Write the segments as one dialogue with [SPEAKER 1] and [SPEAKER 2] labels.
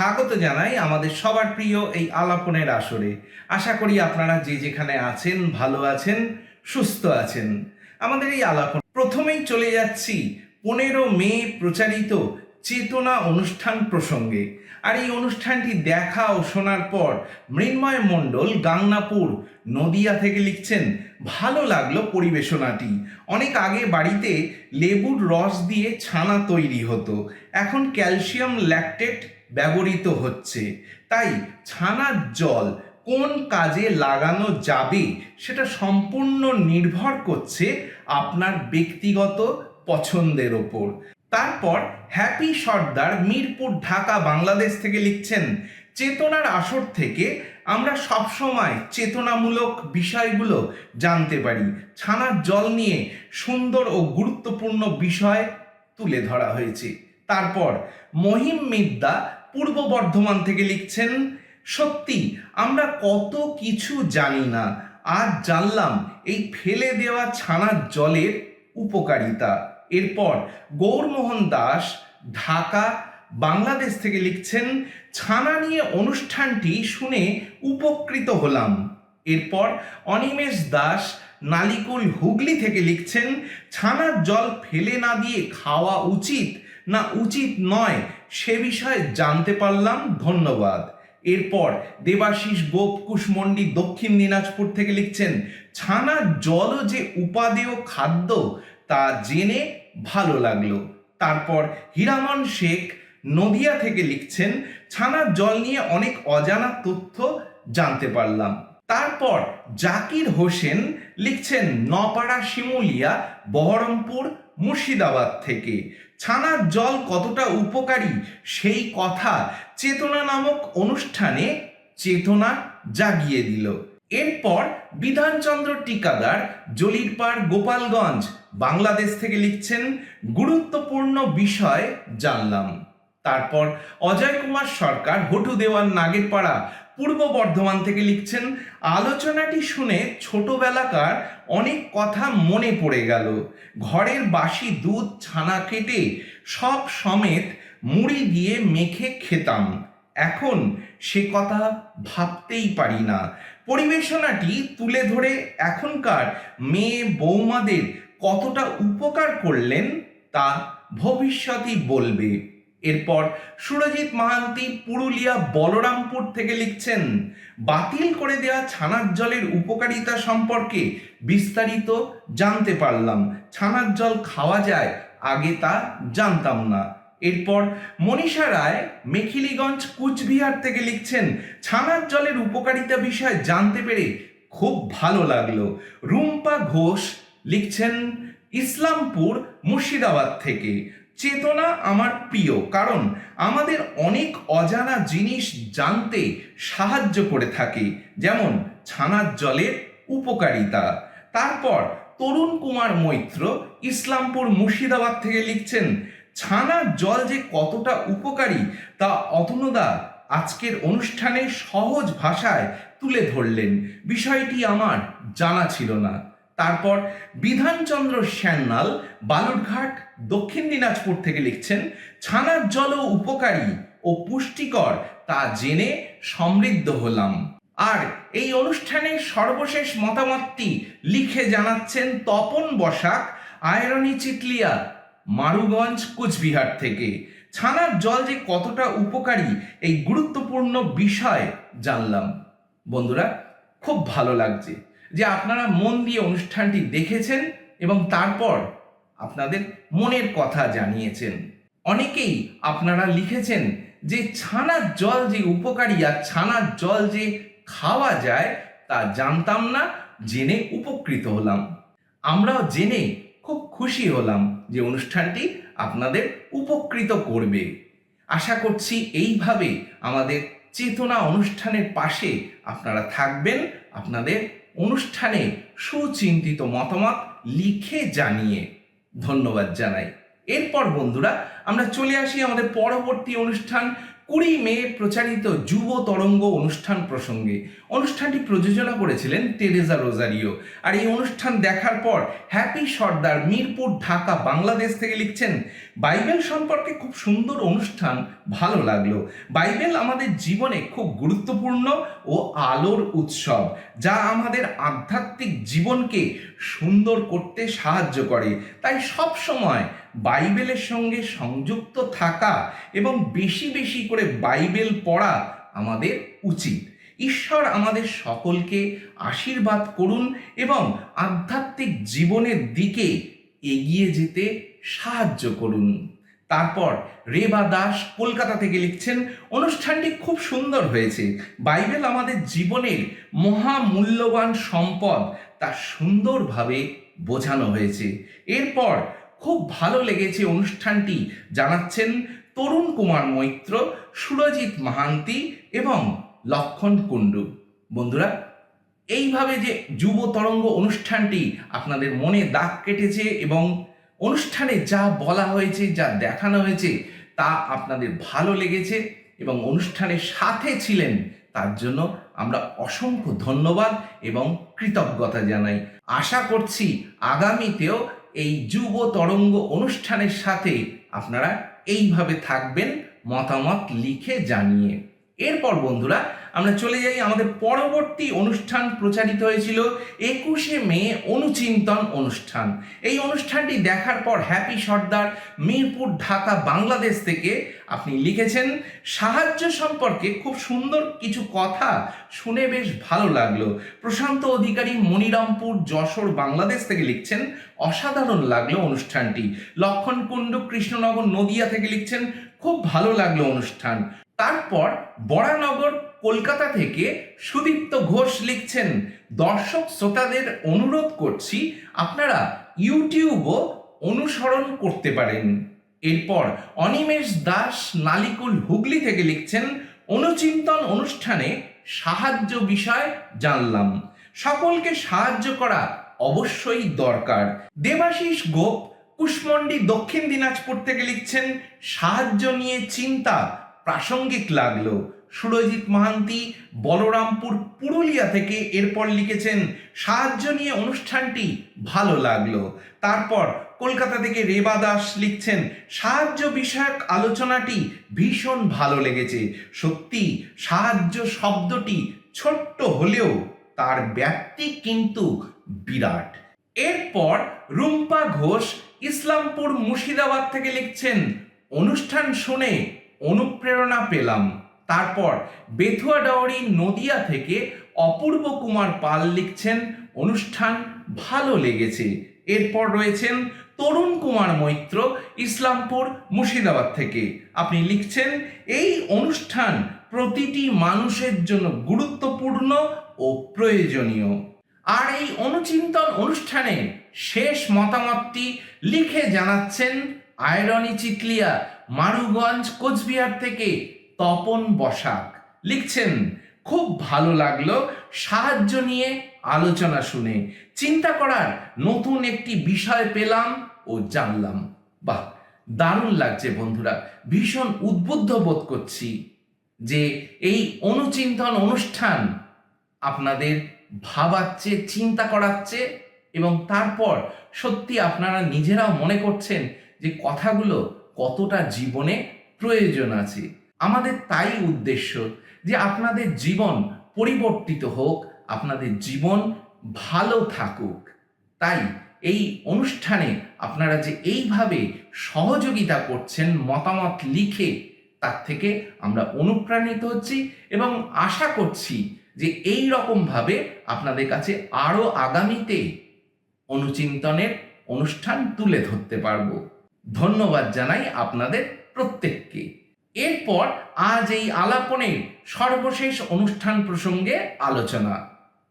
[SPEAKER 1] স্বাগত জানাই আমাদের সবার প্রিয় এই আলাপনের আসরে। আশা করি আপনারা যে যেখানে আছেন, ভালো আছেন, সুস্থ আছেন। আমাদের এই আলাপন প্রথমেই চলে যাচ্ছি পনেরো মে প্রচারিত চেতনা অনুষ্ঠান প্রসঙ্গে। আর এই অনুষ্ঠানটি দেখা ও শোনার পর মৃন্ময় মণ্ডল গাংনাপুর, নদিয়া থেকে লিখছেন, ভালো লাগল পরিবেশনাটি। অনেক আগে বাড়িতে লেবুর রস দিয়ে ছানা তৈরি হতো। এখন ক্যালসিয়াম ল্যাকটেট ব্যবহৃত হচ্ছে। তাই ছানার জল কোন কাজে লাগানো যাবে সেটা সম্পূর্ণ নির্ভর করছে আপনার ব্যক্তিগত পছন্দের ওপর। তারপর হ্যাপি সর্দার মিরপুর ঢাকা, বাংলাদেশ থেকে লিখছেন, চেতনার আসর থেকে আমরা সবসময় চেতনামূলক বিষয়গুলো জানতে পারি। ছানার জল নিয়ে সুন্দর ও গুরুত্বপূর্ণ বিষয় তুলে ধরা হয়েছে। তারপর মহিম মিদ্যা পূর্ব বর্ধমান থেকে লিখছেন, সত্যি, আমরা কত কিছু জানি না। আজ জানলাম, এই ফেলে দেওয়া ছানার জলের উপকারিতা। এরপর গৌরমোহন দাস, ঢাকা, বাংলাদেশ থেকে লিখছেন, ছানা নিয়ে অনুষ্ঠানটি শুনে উপকৃত হলাম। এরপর অনিমেষ দাস, নালিকুল হুগলি থেকে লিখছেন, ছানার জল ফেলে না দিয়ে খাওয়া উচিত, না উচিত নয় সে বিষয়ে জানতে পারলাম, ধন্যবাদ। এরপর দেবাশিস গোপ কুশমন্ডি দক্ষিণ দিনাজপুর থেকে লিখছেন ছানার জলও যে উপাদেয় খাদ্য, তা জেনে ভালো লাগল। তারপর হীরামন শেখ নদিয়া থেকে লিখছেন ছানার জল নিয়ে অনেক অজানা তথ্য জানতে পারলাম। তারপর জাকির হোসেন লিখছেন, নপাড়া শিমুলিয়া, বহরমপুর, মুর্শিদাবাদ থেকে। ছানার জল কতটা উপকারী? সেই কথা চেতনা নামক অনুষ্ঠানে চেতনা জাগিয়ে দিল। এরপর বিধানচন্দ্র টিকাদার জলিরপাড় গোপালগঞ্জ, বাংলাদেশ থেকে লিখছেন, গুরুত্বপূর্ণ বিষয় জানলাম। তারপর অজয় কুমার সরকার হটু দেওয়ান নাগেরপাড়া পূর্ব বর্ধমান থেকে লিখছেন, আলোচনাটি শুনে ছোটবেলাকার অনেক কথা মনে পড়ে গেল। ঘরের বাসি দুধ, ছানা কেটে সব সমেত মুড়ি দিয়ে মেখে খেতাম। এখন সে কথা ভাবতেই পারি না। পরিবেশনাটি তুলে ধরে এখনকার মেয়ে বৌমাদের কতটা উপকার করলেন তা ভবিষ্যতই বলবে। এরপর সুরজিৎ মাহান্তি পুরুলিয়া বলরামপুর থেকে লিখছেন, বাতিল করে দেওয়া ছানার জলের উপকারিতা সম্পর্কে বিস্তারিত জানতে পারলাম। ছানার জল খাওয়া যায়, আগে তা জানতাম না। এরপর মনীষা রায় মেখিলিগঞ্জ কুচবিহার থেকে লিখছেন, ছানার জলের উপকারিতা বিষয়ে জানতে পেরে খুব ভালো লাগল। রুম্পা ঘোষ লিখছেন, ইসলামপুর মুর্শিদাবাদ থেকে। চেতনা আমার প্রিয়, কারণ আমাদের অনেক অজানা জিনিস জানতে সাহায্য করে থাকে, যেমন ছানার জলের উপকারিতা। তারপর তরুণ কুমার মৈত্র ইসলামপুর মুর্শিদাবাদ থেকে লিখছেন, ছানার জল যে কতটা উপকারী তা অতনুদা আজকের অনুষ্ঠানে সহজ ভাষায় তুলে ধরলেন। বিষয়টি আমার জানা ছিল না। তারপর বিধানচন্দ্র শ্যান্নাল বালুরঘাট, দক্ষিণ দিনাজপুর থেকে লিখছেন, ছানার জলও উপকারী ও পুষ্টিকর, তা জেনে সমৃদ্ধ হলাম। আর এই অনুষ্ঠানের সর্বশেষ মতামতটি লিখে জানাচ্ছেন তপন বসাক, আয়রনি চিতলিয়া, মারুগঞ্জ, কুচবিহার থেকে। ছানার জল যে কতটা উপকারী, এই গুরুত্বপূর্ণ বিষয় জানলাম। বন্ধুরা, খুব ভালো লাগছে। যে আপনারা মন দিয়ে অনুষ্ঠানটি দেখেছেন এবং তারপর আপনাদের মনের কথা জানিয়েছেন। অনেকেই আপনারা লিখেছেন যে ছানার জল যে উপকারী আর ছানার জল যে খাওয়া যায় তা জানতাম না, জেনে উপকৃত হলাম। আমরাও জেনে খুব খুশি হলাম যে অনুষ্ঠানটি আপনাদের উপকৃত করবে। আশা করছি এইভাবে আমাদের চেতনা অনুষ্ঠানের পাশে আপনারা থাকবেন, আপনাদের অনুষ্ঠানে সুচিন্তিত মতামত লিখে জানিয়ে ধন্যবাদ জানাই। এরপর বন্ধুরা, আমরা চলে আসি আমাদের পরবর্তী অনুষ্ঠান কুড়ি মে প্রচারিত যুব তরঙ্গ অনুষ্ঠান প্রসঙ্গে অনুষ্ঠানটি প্রযোজনা করেছিলেন টেরেজা রোজারিও। আর এই অনুষ্ঠান দেখার পর হ্যাপি সর্দার মিরপুর ঢাকা, বাংলাদেশ থেকে লিখছেন, বাইবেল সম্পর্কে খুব সুন্দর অনুষ্ঠান, ভালো লাগল। বাইবেল আমাদের জীবনে খুব গুরুত্বপূর্ণ ও আলোর উৎসব, যা আমাদের আধ্যাত্মিক জীবনকে সুন্দর করতে সাহায্য করে। তাই সব সময় বাইবেলের সঙ্গে সংযুক্ত থাকা এবং বেশি বেশি করে বাইবেল পড়া আমাদের উচিত। ঈশ্বর আমাদের সকলকে আশীর্বাদ করুন এবং আধ্যাত্মিক জীবনের দিকে এগিয়ে যেতে সাহায্য করুন। তারপর রেবা দাস কলকাতা থেকে লিখছেন, অনুষ্ঠানটি খুব সুন্দর হয়েছে। বাইবেল আমাদের জীবনের মহামূল্যবান সম্পদ, তা সুন্দরভাবে বোঝানো হয়েছে। এরপর খুব ভালো লেগেছে অনুষ্ঠানটি জানাচ্ছেন তরুণ কুমার মৈত্র, সুরজিৎ মাহান্তি এবং লক্ষণ কুণ্ডু। বন্ধুরা, এইভাবে যে যুব তরঙ্গ অনুষ্ঠানটি আপনাদের মনে দাগ কেটেছে এবং অনুষ্ঠানে যা বলা হয়েছে, যা দেখানো হয়েছে, তা আপনাদের ভালো লেগেছে এবং অনুষ্ঠানের সাথে ছিলেন, তার জন্য আমরা অসংখ্য ধন্যবাদ এবং কৃতজ্ঞতা জানাই। আশা করছি আগামীতেও এই যুব তরঙ্গ অনুষ্ঠানের সাথে আপনারা এইভাবে থাকবেন, মতামত লিখে জানিয়ে। এরপর বন্ধুরা, আমরা চলে যাই আমাদের পরবর্তী অনুষ্ঠান প্রচারিত হয়েছিল একুশে মে অনুচিন্তন অনুষ্ঠান। এই অনুষ্ঠানটি দেখার পর হ্যাপি সর্দার মিরপুর ঢাকা, বাংলাদেশ থেকে আপনি লিখেছেন, সাহায্য সম্পর্কে খুব সুন্দর কিছু কথা শুনে বেশ ভালো লাগল। প্রশান্ত অধিকারী মনিরামপুর, যশোর, বাংলাদেশ থেকে লিখছেন, অসাধারণ লাগল অনুষ্ঠানটি। লক্ষণ কুণ্ডু কৃষ্ণনগর, নদিয়া থেকে লিখছেন, খুব ভালো লাগল অনুষ্ঠান। তারপর বরানগর, কলকাতা থেকে সুদীপ্ত ঘোষ লিখছেন, দর্শক শ্রোতাদের অনুরোধ করছি, আপনারা ইউটিউবও অনুসরণ করতে পারেন। এরপর অনিমেষ দাস, নালিকুল হুগলি থেকে লিখছেন, অনুচিন্তন অনুষ্ঠানে সাহায্য বিষয় জানলাম। সকলকে সাহায্য করা অবশ্যই দরকার। দেবাশিস গোপ, কুশমন্ডি দক্ষিণ দিনাজপুর থেকে লিখছেন, সাহায্য নিয়ে চিন্তা প্রাসঙ্গিক লাগল। সুরজিৎ মাহান্তি বলরামপুর, পুরুলিয়া থেকে এরপর লিখেছেন, সাহায্য নিয়ে অনুষ্ঠানটি ভালো লাগল। তারপর কলকাতা থেকে রেবা দাস লিখছেন, সাহায্য বিষয়ক আলোচনাটি ভীষণ ভালো লেগেছে। সত্যি, সাহায্য শব্দটি ছোট্ট হলেও তার ব্যাপ্তি কিন্তু বিরাট। এরপর রুম্পা ঘোষ ইসলামপুর মুর্শিদাবাদ থেকে লিখছেন, অনুষ্ঠান শুনে অনুপ্রেরণা পেলাম। তারপর বেথুয়া ডাওরি নদিয়া থেকে অপূর্ব কুমার পাল লিখছেন, অনুষ্ঠান ভালো লেগেছে। এরপর রয়েছেন তরুণ কুমার মৈত্র, ইসলামপুর, মুর্শিদাবাদ থেকে। আপনি লিখছেন, এই অনুষ্ঠান প্রতিটি মানুষের জন্য গুরুত্বপূর্ণ ও প্রয়োজনীয়। আর এই অনুচিন্তন অনুষ্ঠানে শেষ মতামতটি লিখে জানাচ্ছেন আয়রনি চিতলিয়া মারুগঞ্জ, কোচবিহার থেকে তপন বসাক লিখছেন, খুব ভালো লাগল সাহায্য নিয়ে আলোচনা শুনে। চিন্তা করার নতুন একটি বিষয় পেলাম ও জানলাম। বাহ, দারুণ লাগছে বন্ধুরা, ভীষণ উদ্বুদ্ধ বোধ করছি যে এই অনুচিন্তন অনুষ্ঠান আপনাদের ভাবাচ্ছে, চিন্তা করাচ্ছে এবং তারপর সত্যি আপনারা নিজেরাও মনে করছেন যে কথাগুলো কতটা জীবনে প্রয়োজন আছে? আমাদের তাই উদ্দেশ্য যে আপনাদের জীবন পরিবর্তিত হোক, আপনাদের জীবন ভালো থাকুক। তাই এই অনুষ্ঠানে আপনারা যে এইভাবে সহযোগিতা করছেন, মতামত লিখে, তার থেকে আমরা অনুপ্রাণিত হচ্ছি এবং আশা করছি যে এই রকমভাবে আপনাদের কাছে আরও আগামীতে অনুচিন্তনের অনুষ্ঠান তুলে ধরতে পারব। ধন্যবাদ জানাই আপনাদের প্রত্যেককে। এরপর আজ এই আলাপনের সর্বশেষ অনুষ্ঠান প্রসঙ্গে আলোচনা।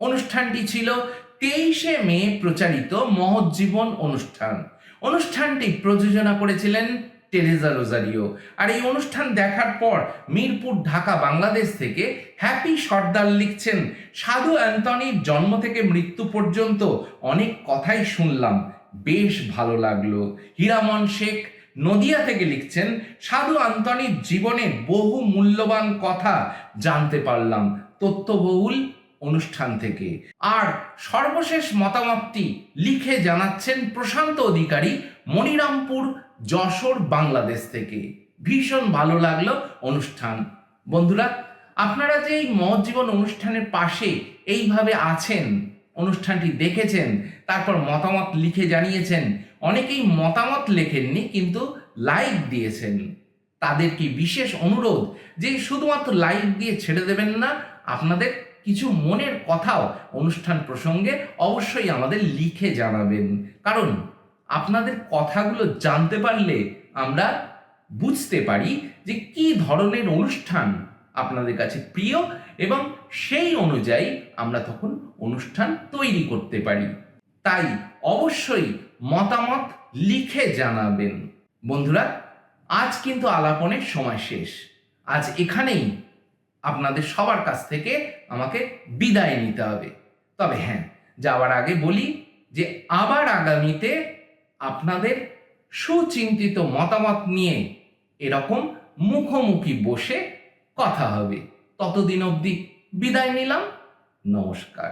[SPEAKER 1] অনুষ্ঠানটি ছিল তেইশে মে প্রচারিত মহজ্জীবন অনুষ্ঠান। অনুষ্ঠানটি প্রযোজনা করেছিলেন টেরেজা রোজারিও। আর এই অনুষ্ঠান দেখার পর মিরপুর, ঢাকা, বাংলাদেশ থেকে হ্যাপি সর্দার লিখছেন সাধু অ্যান্টনির জন্ম থেকে মৃত্যু পর্যন্ত অনেক কথাই শুনলাম। বেশ ভালো লাগল। হীরামন শেখ নদিয়া থেকে লিখছেন, সাধু আন্তনির জীবনের বহু মূল্যবান কথা জানতে পারলাম তথ্যবহুল অনুষ্ঠান থেকে। আর সর্বশেষ মতামতটি লিখে জানাচ্ছেন প্রশান্ত অধিকারী, মনিরামপুর, যশোর, বাংলাদেশ থেকে। ভীষণ ভালো লাগল অনুষ্ঠান। বন্ধুরা, আপনারা যে এই মহৎ জীবন অনুষ্ঠানের পাশে এইভাবে আছেন অনুষ্ঠানটি দেখেছেন, তারপর মতামত লিখে জানিয়েছেন। অনেকেই মতামত লেখেননি, কিন্তু লাইক দিয়েছেন। তাদের কি বিশেষ অনুরোধ যে শুধুমাত্র লাইক দিয়ে ছেড়ে দেবেন না? আপনাদের কিছু মনের কথাও অনুষ্ঠান প্রসঙ্গে অবশ্যই আমাদের লিখে জানাবেন। কারণ আপনাদের কথাগুলো জানতে পারলে আমরা বুঝতে পারি যে কি ধরনের অনুষ্ঠান আপনাদের কাছে প্রিয় এবং সেই অনুযায়ী আমরা তখন অনুষ্ঠান তৈরি করতে পারি। তাই অবশ্যই মতামত লিখে জানাবেন। বন্ধুরা, আজ কিন্তু আলাপনের সময় শেষ। আজ এখানেই আপনাদের সবার কাছ থেকে আমাকে বিদায় নিতে হবে। তবে হ্যাঁ যাওয়ার আগে বলি যে আবার আগামীতে আপনাদের সুচিন্তিত মতামত নিয়ে এরকম মুখোমুখি বসে কথা হবে। ততদিন অবধি বিদায় নিলাম। নমস্কার।